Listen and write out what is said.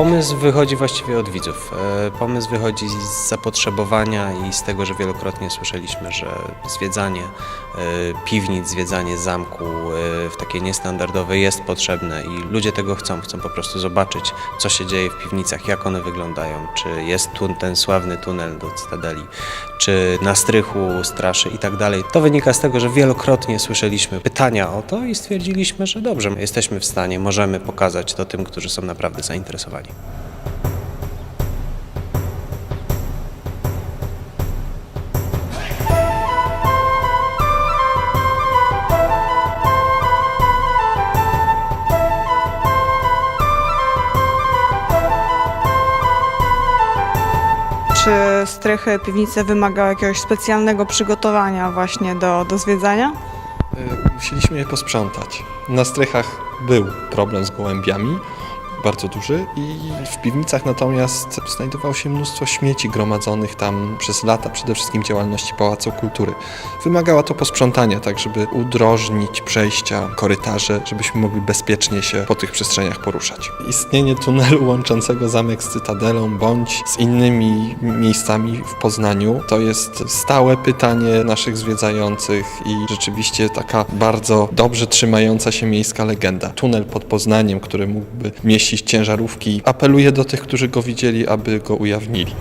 Pomysł wychodzi właściwie od widzów. E, Pomysł wychodzi z zapotrzebowania i z tego, że wielokrotnie słyszeliśmy, że zwiedzanie e, piwnic, zwiedzanie zamku e, w takie niestandardowe jest potrzebne i ludzie tego chcą. Chcą po prostu zobaczyć, co się dzieje w piwnicach, jak one wyglądają, czy jest tu ten sławny tunel do Cytadeli, czy na strychu straszy i tak dalej. To wynika z tego, że wielokrotnie słyszeliśmy pytania o to i stwierdziliśmy, że dobrze, jesteśmy w stanie, możemy pokazać to tym, którzy są naprawdę zainteresowani. Czy strychy, piwnice wymagały jakiegoś specjalnego przygotowania właśnie do, do zwiedzania? Y, Musieliśmy je posprzątać. Na strychach był problem z gołębiami, bardzo duży i w piwnicach natomiast znajdowało się mnóstwo śmieci gromadzonych tam przez lata, przede wszystkim działalności Pałacu Kultury. Wymagało to posprzątania, tak żeby udrożnić przejścia, korytarze, żebyśmy mogli bezpiecznie się po tych przestrzeniach poruszać. Istnienie tunelu łączącego zamek z Cytadelą bądź z innymi miejscami w Poznaniu to jest stałe pytanie naszych zwiedzających i rzeczywiście taka bardzo dobrze trzymająca się miejska legenda. Tunel pod Poznaniem, który mógłby mieścić ciężarówki, apeluje do tych, którzy go widzieli, aby go ujawnili.